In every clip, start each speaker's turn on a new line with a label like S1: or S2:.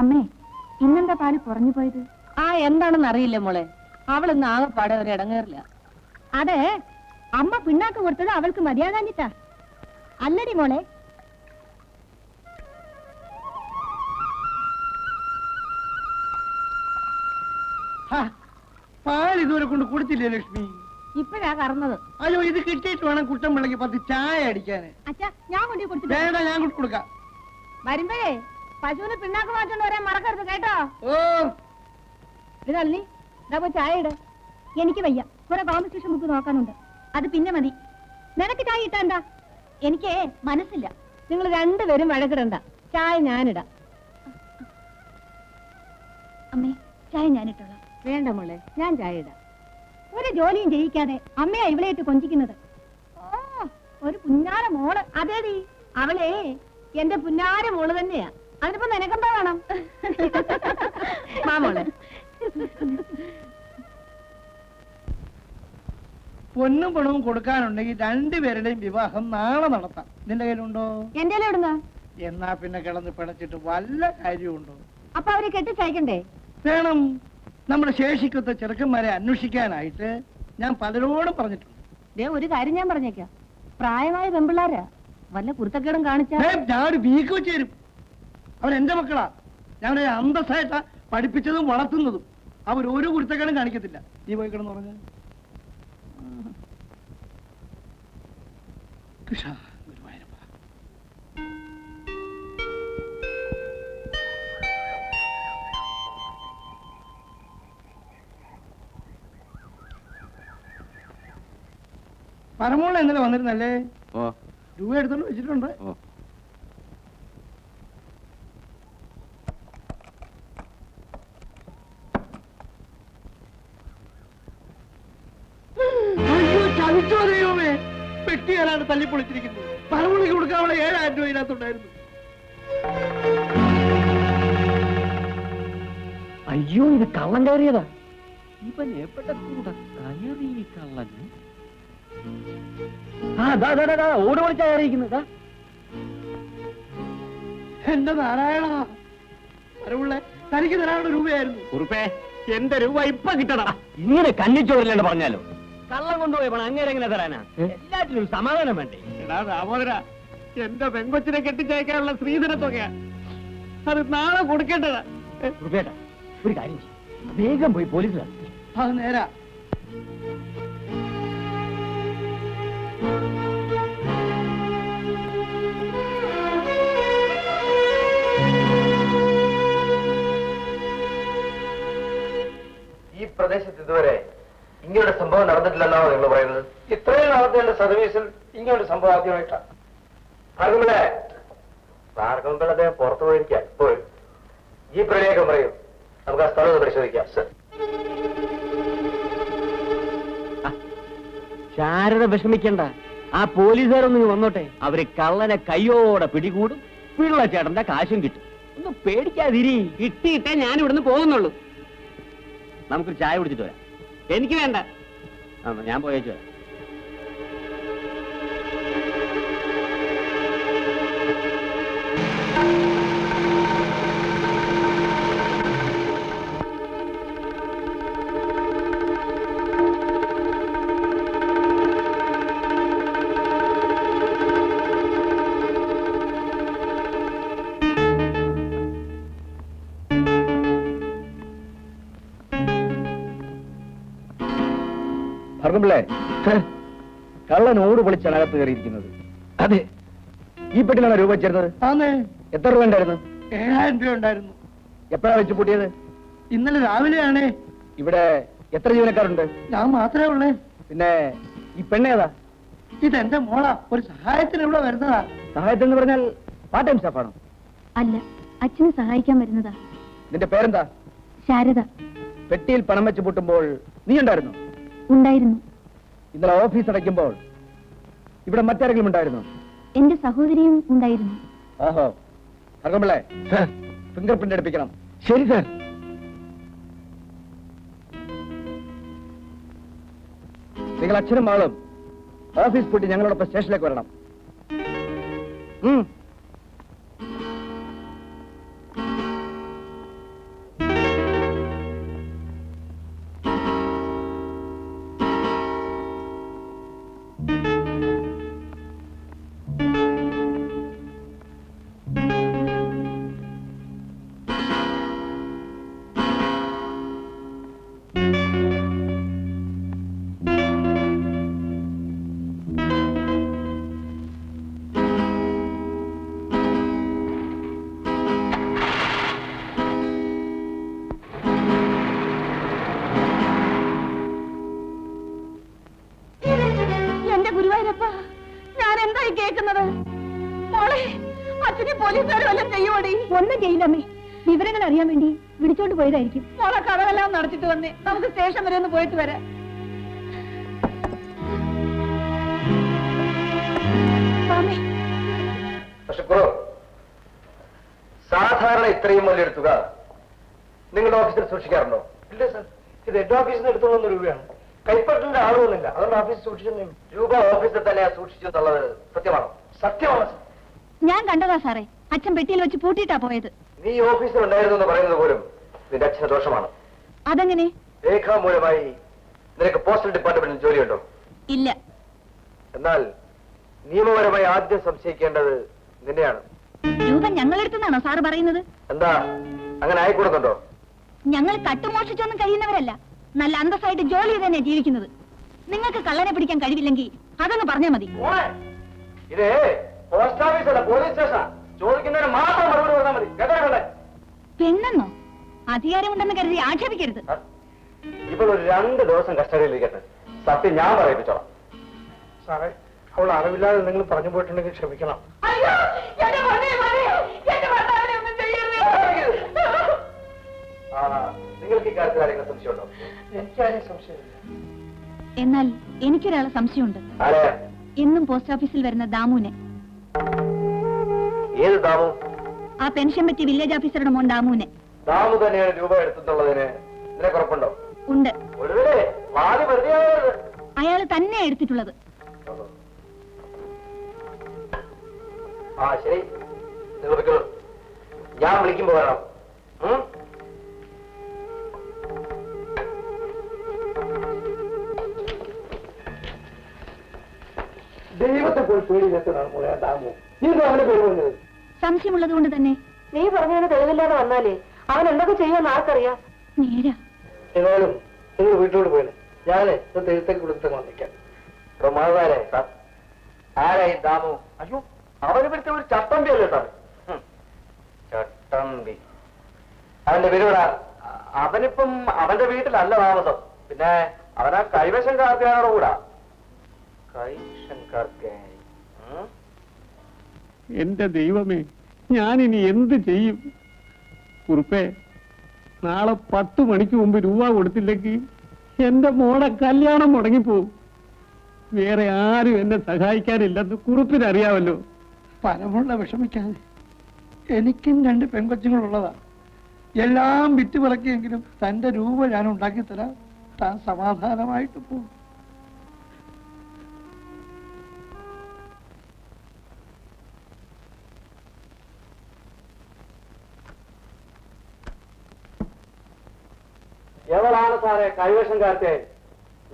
S1: അമ്മേ ഇന്നെന്താ പാൽ കുറഞ്ഞു പോയത്?
S2: ആ എന്താണെന്ന് അറിയില്ല മോളെ. അവളിന്ന് ആകെപ്പാടെ ഒരു ഇടങ്ങേറില്ല.
S1: അതെ അമ്മ പിണ്ണാക്ക് കൊടുത്തത് അവൾക്ക് മതിയാകാഞ്ഞിട്ടാ. അല്ലടി മോളെ.
S3: പാൽ ഇതുവരെ കൊണ്ട് കൊടുത്തില്ലേ ലക്ഷ്മി?
S2: ഇപ്പഴാ കറന്നത്.
S3: അയ്യോ ഇത് കിട്ടിയിട്ട് വേണം കുട്ടൻ പിള്ളക്ക് പത്ത് ചായ അടിക്കാന്.
S1: അച്ഛാ ഞാൻ കൊണ്ടു കൊടുത്തിട്ട്
S3: വേണ്ട ഞാൻ കൊടുക്കാം.
S1: വരുമ്പഴേ പശുവിന് പിണ്ണാക്ക് മാറ്റോണ്ട് വരാൻ മറക്കരുത് കേട്ടോ?
S3: ഓ.
S1: ഇത് തള്ളി ഇതാ പോയി ചായ ഇട. എനിക്ക് വയ്യ. കുറെ കോമ്പറ്റീഷൻ ബുക്ക് നോക്കാനുണ്ട്. അത് പിന്നെ മതി. നിനക്ക് ചായ ഇട്ടാ എന്താ? എനിക്ക് മനസ്സില്ല.
S2: നിങ്ങൾ രണ്ടുപേരും വഴക്കിടണ്ട. ചായ ഞാനിടാം.
S1: അമ്മേ ചായ ഞാനിട്ടോളാം.
S2: വേണ്ട മോളെ ഞാൻ ചായ ഇടാം.
S1: ഒരു ജോലിയും ചെയ്യിക്കാതെ അമ്മയാ ഇവളെയിട്ട് കൊഞ്ചിക്കുന്നത്. ഓ ഒരു പുന്നാര മോൾ. അതേടി. അവളെ എന്റെ പുന്നാര മോൾ തന്നെയാ. അതിനിപ്പോ നിനക്കെന്താ വേണം?
S2: മാമോളെ.
S3: പൊന്നും പണവും കൊടുക്കാനുണ്ടെങ്കിൽ രണ്ടുപേരുടെയും വിവാഹം നാളെ നടത്താം. നിന്റെ കയ്യിലുണ്ടോ?
S1: എന്റെ എവിടുന്ന?
S3: എന്നാ പിന്നെ കിടന്ന് പിടച്ചിട്ട് വല്ല കാര്യമുണ്ടോ
S1: അപ്പൊ അവരെ കെട്ടിച്ചയക്കണ്ടേ?
S3: വേണം. നമ്മുടെ ശേഷിക്കത്ത ചെറുക്കന്മാരെ അന്വേഷിക്കാനായിട്ട് ഞാൻ പലരോടും പറഞ്ഞിട്ടുണ്ട്.
S2: ദേ ഒരു കാര്യം ഞാൻ പറഞ്ഞേക്കാം. പ്രായമായ പെമ്പിള്ളാരാ വല്ല കുരുത്തക്കേടും കാണിച്ചാ
S3: ഏ, ഞാൻ വീക്കോ വെച്ച് അവൻ എന്റെ മക്കളാ. ഞാൻ അന്തസ്സായിട്ടാ പഠിപ്പിച്ചതും വളർത്തുന്നതും. അവർ ഒരു കുരുത്തക്കേടും കാണിക്കത്തില്ല. നീ പോയി കിടന്നു പറഞ്ഞ ഗുരുവായൂരപ്പ. പരമോള ഇന്നലെ വന്നിരുന്നല്ലേ? രൂപ എടുത്തോണ്ട് വെച്ചിട്ടുണ്ട്. ചതിച്ചോ ദൈവമേ പെട്ടിയാലാണ് തല്ലിപ്പൊളിച്ചിരിക്കുന്നത്. പരമുളിക്ക് കൊടുക്കാനുള്ള ഏഴായിരം രൂപ ഇതിനകത്തുണ്ടായിരുന്നു.
S4: അയ്യോ ഇത് കള്ളൻ കയറിയതാ. ഇവൻ എവിടെ കൂടെ കയറി ഈ കള്ളൻ? ആ ദാ ദാ ദാ, ഓട് വിളിച്ചാ കയറിയിരിക്കുന്നത്
S3: എന്റെ നാരായണ പരമുള്ള തനിക്ക് തരാനുള്ള രൂപയായിരുന്നു.
S4: കുറുപ്പേ എന്റെ രൂപ ഇപ്പൊ കിട്ടണ ഇങ്ങനെ കന്നിച്ചോറില്ലാണ്ട് പറഞ്ഞാലോ? കള്ളം കൊണ്ടുപോയി പണം. അങ്ങനെ എങ്ങനെ തരാനാ? എല്ലാറ്റിനും സമാധാനം വേണ്ടേ?
S3: എടാ ദാമോദര എന്റെ പെങ്കൊച്ചിനെ കെട്ടിച്ചയക്കാനുള്ള സ്ത്രീധന തുകയാ അത് നാളെ കൊടുക്കേണ്ടതാ. ഏ,
S4: കുറുപ്പേട്ടാ ഒരു കാര്യം ചെയ്യ്. വേഗം പോയി പോലീസിലാണ്
S3: അത് നേരാ.
S5: സംഭവം നടന്നിട്ടില്ലെന്നാണോ നിങ്ങൾ പറയുന്നത്?
S3: ഇത്രയും നാളത്തെ എന്റെ സർവീസിൽ ഇങ്ങനൊരു സംഭവം ആദ്യമായിട്ടാണ്
S5: അദ്ദേഹം പുറത്തു പോയിരിക്കാം പോയി. ഈ പ്രളയൊക്കെ പറയും. നമുക്ക് ആ സ്ഥലം പരിശോധിക്കാം. സർ.
S4: ശാരദ വിഷമിക്കണ്ട. ആ പോലീസുകാരൊന്നും വന്നോട്ടെ. അവർ കള്ളനെ കയ്യോടെ പിടികൂടും. പിള്ളച്ചേട്ടന്റെ കാശും കിട്ടും. ഒന്ന് പേടിക്കാതിരി. കിട്ടിയിട്ടേ ഞാൻ ഇവിടുന്ന് പോകുന്നുള്ളൂ. നമുക്കൊരു ചായ കുടിച്ചിട്ട് വരാം. എനിക്ക് വേണ്ട. ഞാൻ പോയേച്ചു പൊളിച്ചാണ് അകത്ത് കയറിയിരിക്കുന്നത്. അതെ. ഈ പെട്ടിലാണ് രൂപ വെച്ചിരുന്നത്?
S3: ആന്നേ.
S4: എത്ര രൂപ ഉണ്ടായിരുന്നു?
S3: ഏഴായിരം രൂപ ഉണ്ടായിരുന്നു.
S4: എപ്പോഴാണ് വെച്ച് പൂട്ടിയത്?
S3: ഇന്നലെ രാവിലെയാണേ.
S4: ഇവിടെ എത്ര ജീവനക്കാരുണ്ട്?
S3: ഞാൻ മാത്രമേ ഉള്ളേ.
S4: പിന്നെ ഈ പെണ്ണേതാ
S3: ഇതെന്റെ മോളാ. ഒരു സഹായത്തിന് ഇവിടെ വരുന്നതാ.
S4: സഹായത്തെന്ന് പറഞ്ഞാൽ പാർട്ട് ടൈം സ്റ്റാഫാണോ
S1: അല്ല അച്ഛനെ സഹായിക്കാൻ വരുന്നതാ.
S4: നിന്റെ പേരെന്താ?
S1: ശാരദ.
S4: പെട്ടിയിൽ പണം വെച്ച് പൂട്ടുമ്പോൾ നീ ഉണ്ടായിരുന്നു?
S1: ഉണ്ടായിരുന്നു.
S4: ഇന്നലെ ഓഫീസ് അടയ്ക്കുമ്പോൾ ഇവിടെ മറ്റാരെങ്കിലും ഉണ്ടായിരുന്നു?
S1: എന്റെ സഹോദരിയും ഉണ്ടായിരുന്നു.
S4: ആഹോ. ഭർഗംപിള്ളേ ഫിംഗർ പ്രിന്റ് എടുപ്പിക്കണം. ശരി സാർ. നിങ്ങൾ അച്ഛനും മകളും ഓഫീസ് പൂട്ടി ഞങ്ങളോടൊപ്പം സ്റ്റേഷനിലേക്ക് വരണം.
S1: ഒന്നും ചെയ്യില്ലമ്മേ വിവരങ്ങൾ അറിയാൻ വേണ്ടി വിളിച്ചോണ്ട് പോയതായിരിക്കും. മോളെ കഥകളെല്ലാം നടത്തിട്ട് വന്നേ. നമുക്ക് സ്റ്റേഷൻ വരെ ഒന്ന് പോയിട്ട് വരാം. സ്വാമി.
S5: പക്ഷെ കുറവ് സാധാരണ ഇത്രയും വലിയൊരു തുക നിങ്ങളുടെ ഓഫീസിൽ സൂക്ഷിക്കാറുണ്ടോ?
S3: ഇല്ല സർ. ഇത് ഹെഡ് ഓഫീസിൽ നിന്ന് എടുത്തോളുന്ന രൂപയാണ്. കൈപ്പറ്റിന്റെ ആളുകളില്ല അതുകൊണ്ട് ഓഫീസ് സൂക്ഷിച്ചു
S5: രൂപ ഓഫീസിൽ തന്നെ സൂക്ഷിച്ചു എന്നുള്ളത് സത്യമാണോ
S3: സത്യമാണ്
S1: ഞാൻ കണ്ടതാ സാറേ. അച്ഛൻ പെട്ടിയിൽ വെച്ച് പൂട്ടിയിട്ടാ പോയത്.
S5: നീ ഓഫീസിൽ ഉണ്ടായിരുന്നു എന്ന് പറയുന്നത് പോലും നിന്റെ അച്ഛന് ദോഷമാണ്.
S1: അതെങ്ങനെ?
S5: രേഖാമൂലമായി നിനക്ക് പോസ്റ്റൽ ഡിപ്പാർട്ട്മെന്റിൽ ജോലിയുണ്ടോ?
S1: ഇല്ല.
S5: എന്നാൽ നിയമപരമായി ആദ്യം സംശയിക്കേണ്ടത് നിന്നെയാണ്.
S1: രൂപ ഞങ്ങളെടുത്തുന്നാണോ സാറ് പറയുന്നത്?
S5: എന്താ അങ്ങനെ ആയിക്കൂടുന്നുണ്ടോ?
S1: ഞങ്ങൾ കട്ടുമോഷിച്ചൊന്നും കഴിയുന്നവരല്ല. നല്ല അന്തസ്സായിട്ട് ജോലി ചെയ്ത് തന്നെ ജീവിക്കുന്നത്. നിങ്ങൾക്ക് കള്ളനെ പിടിക്കാൻ കഴിവില്ലെങ്കിൽ അതൊന്ന് പറഞ്ഞാൽ മതി.
S5: ഇത് പോസ്റ്റ് ഓഫീസ് അല്ല പോലീസ് സ്റ്റേഷനാ. ചോദിക്കുന്നതിന് മാത്രം മറുപടി പറഞ്ഞാൽ മതി. കേട്ടോ
S1: പെണ്ണെന്നോ? അധികാരമുണ്ടെന്ന് കരുതി ആക്ഷേപിക്കരുത്.
S5: ഇപ്പോൾ ഒരു രണ്ട് ദിവസം കസ്റ്റഡിയിലിരിക്കട്ടെ. സത്യം ഞാൻ പറയിപ്പിച്ചോളാം.
S3: സാറേ അവൾ അറിവില്ലാതെ എന്തെങ്കിലും പറഞ്ഞു പോയിട്ടുണ്ടെങ്കിൽ ക്ഷമിക്കണം.
S5: ആ, നിങ്ങൾക്ക് ഈ കാര്യത്തിൽ ആരെങ്കിലും സംശയമുണ്ടോ?
S3: എനിക്കാരും സംശയമില്ല.
S1: എന്നാൽ എനിക്കൊരാളെ സംശയമുണ്ട്. എന്നും പോസ്റ്റ് ഓഫീസിൽ വരുന്ന ദാമുവിനെ.
S5: ഏത് ദാമു?
S1: ആ പെൻഷൻ പറ്റിയ വില്ലേജ് ഓഫീസറുടെ മോൻ ദാമുവിനെ.
S5: ദാമു തന്നെയാണ് രൂപ എടുത്തിട്ടുള്ളതിന് നിനക്ക് ഉറപ്പുണ്ടോ
S3: ഉണ്ട്.
S1: അയാൾ തന്നെ എടുത്തിട്ടുള്ളത്.
S5: ആ ശരി. ഞാൻ വിളിക്കുമ്പോ വരണം?
S3: ദൈവത്തെ പോയി പേടിയിലെത്തണം ദാമു. നീ അവനെ പേര് പറഞ്ഞത്?
S1: സംശയമുള്ളത് കൊണ്ട് തന്നെ.
S2: നീ പറഞ്ഞതിന് തെളിവില്ലാതെ വന്നാലേ അവൻ എന്തൊക്കെ ചെയ്യുമെന്ന് ആർക്കറിയാം?
S1: നേരാ.
S3: ഏതായാലും നിങ്ങൾ വീട്ടിലോട്ട് പോയത് ഞാനേ ഇത് ദൈവത്തേക്ക് കൊടുത്ത് വന്നിക്കാം.
S5: പ്രമാദാരെ സാർ ആരായി ദാമു? അയ്യോ അവന് പിടിച്ച ഒരു ചട്ടമ്പി അല്ലേ സാർ ചട്ടമ്പി. അവന്റെ പേരുവിട അവനിപ്പം അവന്റെ വീട്ടിലല്ല താമസം. പിന്നെ അവനാ കൈവശം കാർക്കാനോട് കൂടാ. കൈവശം ഉം?
S4: എന്റെ ദൈവമേ ഞാനിനി എന്ത് ചെയ്യും? കുറുപ്പേ നാളെ പത്ത് മണിക്ക് മുമ്പ് രൂപ കൊടുത്തില്ലെങ്കിൽ എന്റെ മോടെ കല്യാണം മുടങ്ങിപ്പോവും. വേറെ ആരും എന്നെ സഹായിക്കാനില്ലെന്ന് കുറുപ്പിനറിയാമല്ലോ.
S3: പരമുള്ള വിഷമിക്കാതെ. എനിക്കും രണ്ട് പെൺകൊച്ചുങ്ങളുള്ളതാ. എല്ലാം വിറ്റ് വിളക്കിയെങ്കിലും തന്റെ രൂപ ഞാൻ ഉണ്ടാക്കി തരാം താൻ സമാധാനമായിട്ട് പോകും
S5: എവളാണ് സാറേ കൈവശം കാർത്തിയായി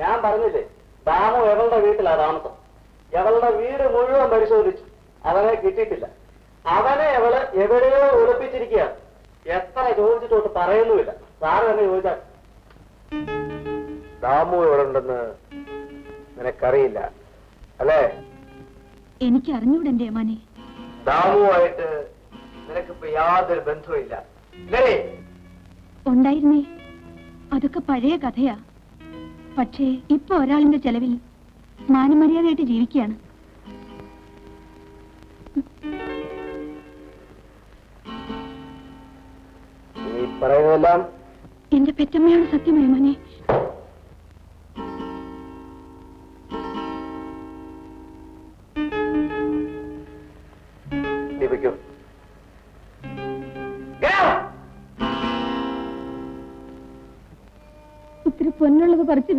S5: ഞാൻ പറഞ്ഞില്ലേ ദാമു എവളുടെ വീട്ടിലാ താമസം. എവളുടെ വീട് മുഴുവൻ പരിശോധിച്ചു. അവനെ കിട്ടിയിട്ടില്ല. അവനെ എവൾ എവിടെയോ ഒളിപ്പിച്ചിരിക്കുകയാണ്. എത്ര ചോദിച്ചിട്ടോട്ട് പറയുന്നുമില്ല. സാറ് തന്നെ ചോദിച്ചാൽ ദാമു എവിടെ ഉണ്ടെന്ന് നിനക്കറിയില്ല അല്ലേ?
S1: എനിക്ക് അറിഞ്ഞൂടെ എന്റെ ഏമാനെ
S5: ദാമുവായിട്ട് നിനക്കിപ്പോ യാതൊരു ബന്ധവും ഇല്ല ഇല്ലേ?
S1: ഉണ്ടായിരുന്നേ? അതൊക്കെ പഴയ കഥയാ. പക്ഷേ ഇപ്പൊ ഒരാളിന്റെ ചെലവിൽ മാനമര്യാദയായിട്ട് ജീവിക്കുകയാണ്. എന്റെ പെറ്റമ്മയാണ് സത്യം ഏമാനെ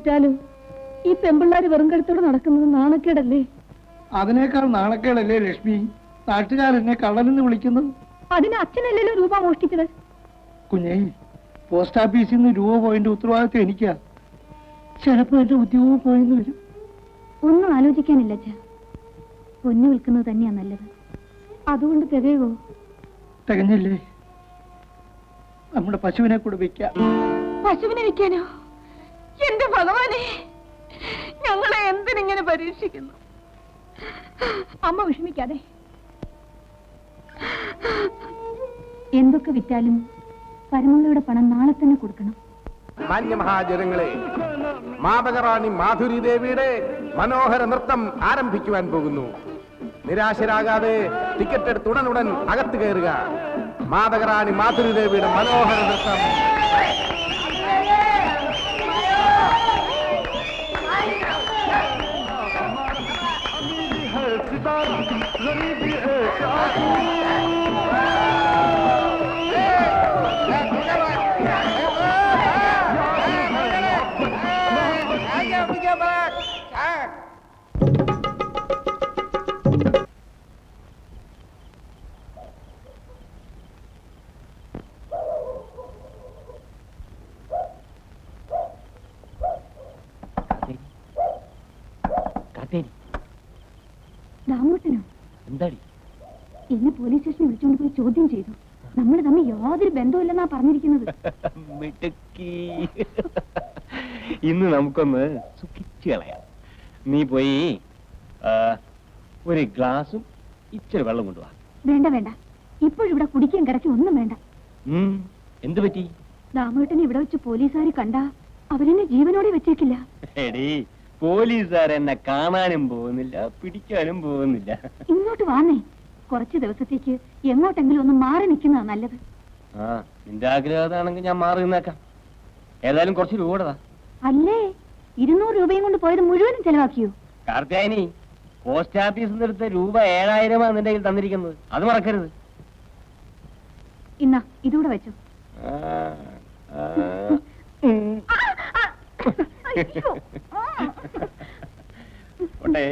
S1: വിറ്റാലും ഈ പെമ്പിള്ളാര് വെറും കഴുത്തോടെ നടക്കുന്നത് നാണക്കേടല്ലേ?
S3: അതിനേക്കാൾ നാണക്കേടല്ലേ ലക്ഷ്മി നാട്ടുകാരെന്നെ കള്ളനെന്ന് വിളിക്കുന്നത്
S1: അതിന് അച്ഛനല്ലല്ലോ രൂപ മോഷ്ടിച്ചത്.
S3: കുഞ്ഞേ പോസ്റ്റ് ഓഫീസിൽ നിന്ന് രൂപ പോയിന്റെ ഉത്തരവാദിത്വം എനിക്കാ. ചിലപ്പോ എന്റെ ഉദ്യോഗം പോയെന്ന് വരും.
S1: ഒന്നും ആലോചിക്കാനില്ല അച്ഛ. പൊന്നു വിൽക്കുന്നത് തന്നെയാ നല്ലത്. അതുകൊണ്ട് തികയോ
S3: തികഞ്ഞില്ലേ? നമ്മുടെ പശുവിനെ കൂടെ വിൽക്കാം.
S1: പശുവിനെ വിൽക്കാനോ? എന്റെ ഭഗവാനെ ഞങ്ങളെ എന്തിനിങ്ങനെ പരീക്ഷിക്കുന്നു? അമ്മ വിഷമിക്കാതെ. എന്തൊക്കെ വിറ്റാലും പരമുള്ളയുടെ പണം നാളെ തന്നെ കൊടുക്കണം.
S6: മാന്യമഹാജനങ്ങളെ മാപകറാണി മാധുരി ദേവിയുടെ മനോഹര നൃത്തം ആരംഭിക്കുവാൻ പോകുന്നു. നിരാശരാകാതെ ടിക്കറ്റ് എടുത്ത് ഉടനുടൻ അകത്ത് കയറുക. മാതകറാണി മാധുരി ദേവിയുടെ മനോഹര നൃത്തം.
S4: എന്താടി?
S1: എന്നെ പോലീസ് സ്റ്റേഷനിൽ വിളിച്ചുകൊണ്ട് പോയി ചോദ്യം ചെയ്തു. നമ്മൾ തമ്മിൽ യാതൊരു ബന്ധമില്ലെന്നാ പറഞ്ഞിരിക്കുന്നത്.
S4: മിടുക്കി. ഇന്ന് നമുക്കൊന്ന് സുഖിച്ചു കളയാം. നീ പോയി ആ, ഒരു ഗ്ലാസും ഇച്ചിരി വെള്ളം കൊണ്ടുവാ.
S1: വേണ്ട വേണ്ട. ഇപ്പോഴിവിടെ കുടിക്കാൻ കിടക്കും ഒന്നും വേണ്ട.
S4: ഉം, എന്ത് പറ്റി?
S1: ദാമോട്ടനെ ഇവിടെ വെച്ച് പോലീസുകാർ കണ്ടാ അവരെന്നെ ജീവനോടെ വെച്ചേക്കില്ല.
S4: എടീ പോലീസുകാർ എന്നെ കാണാനും പോകുന്നില്ല പിടിക്കാനും പോകുന്നില്ല.
S1: ഇങ്ങോട്ട് വാന്നേ. കുറച്ച് ദിവസത്തേക്ക് എങ്ങോട്ടെങ്കിലും ഒന്ന് മാറി നിൽക്കുന്നതാ നല്ലത്.
S4: ആ നിന്റെ ആഗ്രഹതാണെങ്കിൽ ഞാൻ മാറി നിന്നേക്കാം. ഏതായാലും കുറച്ച് രൂപ
S1: അല്ലേ? ഇരുന്നൂറ് രൂപയും കൊണ്ട് പോയത് മുഴുവനും ചെലവാക്കിയോ?
S4: കാർത്തിയായനി പോസ്റ്റ് ഓഫീസിൽ നിന്ന് എടുത്ത രൂപ ഏഴായിരമാണ് നിന്റെ കയ്യിൽ തന്നിരിക്കുന്നത്. അത് മറക്കരുത്.
S1: ഇന്നാ ഇതൂടെ വെച്ചോ.
S4: ആ, ആ, നോക്കണ്ടേ